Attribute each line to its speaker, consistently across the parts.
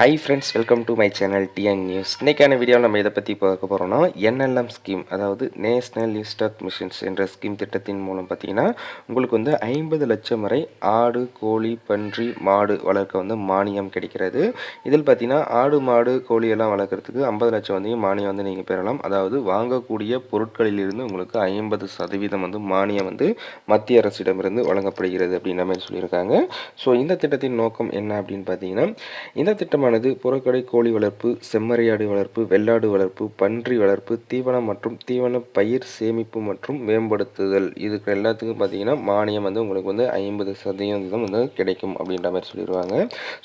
Speaker 1: Hi friends welcome to my channel TN news இன்றைக்கான வீடியோவில் நம்ம இதை பற்றி பார்க்க போகிறோம்னா என்எல்எம் ஸ்கீம் அதாவது நேஷ்னல் இன்ஸ்டாக் மிஷின்ஸ் என்ற ஸ்கீம் திட்டத்தின் மூலம் பார்த்தீங்கன்னா உங்களுக்கு வந்து ஐம்பது லட்சம் வரை ஆடு கோழி பன்றி மாடு வளர்க்க வந்து மானியம் கிடைக்கிறது. இதில் பார்த்தீங்கன்னா ஆடு மாடு கோழி எல்லாம் வளர்க்குறதுக்கு ஐம்பது லட்சம் வந்து மானியம் வந்து நீங்கள் பெறலாம். அதாவது வாங்கக்கூடிய பொருட்களிலிருந்து உங்களுக்கு ஐம்பது சதவீதம் வந்து மானியம் வந்து மத்திய அரசிடமிருந்து வழங்கப்படுகிறது அப்படின்ற மாதிரி சொல்லியிருக்காங்க. ஸோ இந்த திட்டத்தின் நோக்கம் என்ன அப்படின்னு பார்த்தீங்கன்னா இந்த திட்டமானது புறக்கடை கோழி வளர்ப்பு செம்மறியாடு வளர்ப்பு வெள்ளாடு வளர்ப்பு பன்றி வளர்ப்பு தீவனம் மற்றும் தீவன பயிர் சேமிப்பு மற்றும் மேம்படுத்துதல். இதுக்கு எல்லாத்துக்கும் பார்த்தீங்கன்னா மானியம் வந்து உங்களுக்கு வந்து ஐம்பது சதவீதம் வந்து கிடைக்கும் அப்படின்ற மாதிரி சொல்லிடுவாங்க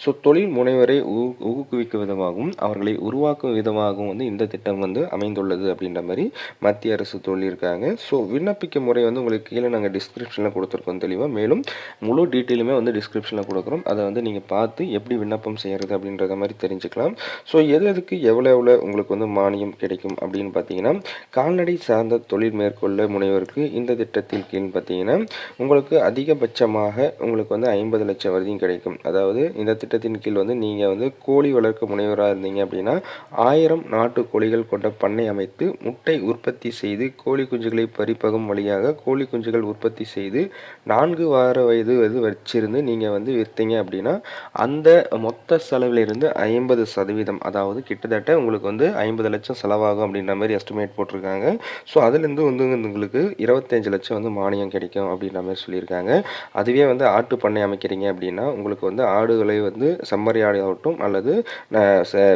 Speaker 1: ஸோ தொழில் முனைவரை ஊ- ஊக்குவிக்கும் விதமாகவும் அவர்களை உருவாக்கும் விதமாகவும் வந்து இந்த திட்டம் வந்து அமைந்துள்ளது அப்படின்ற மாதிரி மத்திய அரசு சொல்லியிருக்காங்க. ஸோ விண்ணப்பிக்க முறை வந்து உங்களுக்கு கீழே நாங்கள் டிஸ்கிரிப்ஷனில் கொடுத்துருக்கோம் தெளிவாக மேலும் முழு டீட்டெயிலுமே வந்து டிஸ்கிரிப்ஷனில் கொடுக்குறோம். அதை வந்து நீங்கள் பார்த்து எப்படி விண்ணப்பம் செய்கிறது அப்படின்ற அப்படின்றத மாதிரி தெரிஞ்சுக்கலாம். ஸோ எது எதுக்கு எவ்வளோ எவ்வளோ உங்களுக்கு வந்து மானியம் கிடைக்கும் அப்படின்னு பார்த்தீங்கன்னா கால்நடை சார்ந்த தொழில் மேற்கொள்ள முனைவருக்கு இந்த திட்டத்தின் கீழ் பார்த்தீங்கன்னா உங்களுக்கு அதிகபட்சமாக உங்களுக்கு வந்து ஐம்பது லட்சம் வரையும் கிடைக்கும். அதாவது இந்த திட்டத்தின் கீழ் வந்து நீங்கள் வந்து கோழி வளர்க்க முனைவராக இருந்தீங்க அப்படின்னா ஆயிரம் நாட்டு கோழிகள் கொண்ட பண்ணை அமைத்து முட்டை உற்பத்தி செய்து கோழி குஞ்சுகளை பறிப்பகம் வழியாக கோழி குஞ்சுகள் உற்பத்தி செய்து நான்கு வார வயது வந்து வச்சிருந்து நீங்கள் வந்து விற்றீங்க அப்படின்னா அந்த மொத்த செலவிலிருந்து ஐம்பது சதவீதம் அதாவது கிட்டத்தட்ட உங்களுக்கு வந்து ஐம்பது லட்சம் செலவாகும் அப்படின்ற மாதிரி எஸ்டிமேட் போட்டிருக்காங்க. ஸோ அதுலேருந்து வந்து உங்களுக்கு இருபத்தஞ்சு லட்சம் வந்து மானியம் கிடைக்கும் அப்படின்ற மாதிரி சொல்லியிருக்காங்க. அதுவே வந்து ஆட்டு பண்ணை அமைக்கிறீங்க அப்படின்னா உங்களுக்கு வந்து ஆடுகளை வந்து செம்மறி ஆடு ஆகட்டும் அல்லது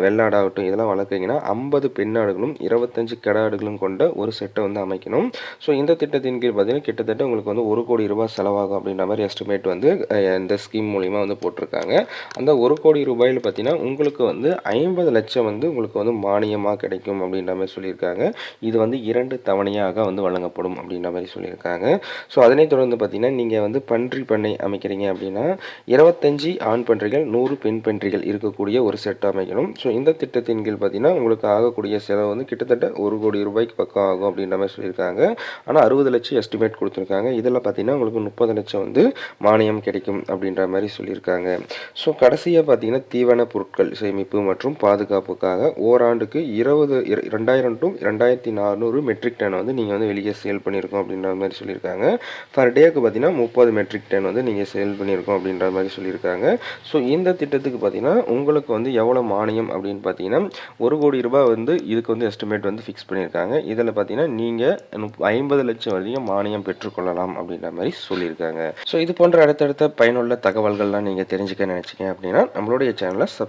Speaker 1: வெள்ளாடாகட்டும் இதெல்லாம் வளர்க்குறீங்கன்னா ஐம்பது பெண்ணாடுகளும் இருபத்தஞ்சு கிடாடுகளும் கொண்ட ஒரு செட்டை வந்து அமைக்கணும். ஸோ இந்த திட்டத்தின் கீழ் பார்த்தீங்கன்னா கிட்டத்தட்ட உங்களுக்கு வந்து ஒரு கோடி ரூபாய் செலவாகும் அப்படின்ற மாதிரி எஸ்டிமேட் வந்து இந்த ஸ்கீம் மூலிமா வந்து போட்டிருக்காங்க. அந்த ஒரு கோடி ரூபாயில் பார்த்தீங்கன்னா உங்களுக்கு வந்து ஐம்பது லட்சம் வந்து உங்களுக்கு வந்து மானியமாக கிடைக்கும் அப்படின்ற மாதிரி சொல்லியிருக்காங்க. இது வந்து இரண்டு தவணையாக வந்து வழங்கப்படும் அப்படின்ற மாதிரி சொல்லியிருக்காங்க. ஸோ அதனைத் தொடர்ந்து பார்த்தீங்கன்னா நீங்கள் வந்து பன்றி பண்ணை அமைக்கிறீங்க அப்படின்னா இருபத்தஞ்சி ஆண் பன்றிகள் நூறு பெண் பன்றிகள் இருக்கக்கூடிய ஒரு செட் அமைக்கணும். ஸோ இந்த திட்டத்தின் கீழ் பார்த்தீங்கன்னா உங்களுக்கு ஆகக்கூடிய செலவு வந்து கிட்டத்தட்ட ஒரு கோடி ரூபாய்க்கு பக்கம் ஆகும் அப்படின்ற மாதிரி சொல்லியிருக்காங்க. ஆனால் அறுபது லட்சம் எஸ்டிமேட் கொடுத்துருக்காங்க. இதில் பார்த்தீங்கன்னா உங்களுக்கு முப்பது லட்சம் வந்து மானியம் கிடைக்கும் அப்படின்ற மாதிரி சொல்லியிருக்காங்க. ஸோ கடைசியாக பார்த்தீங்கன்னா தீவன பொருட்கள் சேமிப்பு மற்றும் பாதுகாப்புக்காக ஓராண்டுக்கு இருபது ரெண்டாயிரம் டு ரெண்டாயிரத்தி நானூறு மெட்ரிக் டன் வந்து நீங்கள் வந்து வெளியே சேல் பண்ணியிருக்கோம் அப்படின்ற மாதிரி சொல்லியிருக்காங்க. பர் டேக்கு பார்த்தீங்கன்னா முப்பது மெட்ரிக் டன் வந்து நீங்கள் சேல் பண்ணியிருக்கோம் அப்படின்ற மாதிரி சொல்லியிருக்காங்க. ஸோ இந்த திட்டத்துக்கு பார்த்தீங்கன்னா உங்களுக்கு வந்து எவ்வளோ மானியம் அப்படின்னு பார்த்தீங்கன்னா ஒரு கோடி ரூபாய் வந்து இதுக்கு வந்து எஸ்டிமேட் வந்து ஃபிக்ஸ் பண்ணியிருக்காங்க. இதில் பார்த்தீங்கன்னா நீங்கள் ஐம்பது லட்சம் வரையும் மானியம் பெற்றுக்கொள்ளலாம் அப்படின்ற மாதிரி சொல்லியிருக்காங்க. ஸோ இது போன்ற அடுத்தடுத்த பயனுள்ள தகவல்கள்லாம் நீங்கள் தெரிஞ்சுக்க நினச்சிங்க அப்படின்னா நம்மளுடைய சேனலை சப்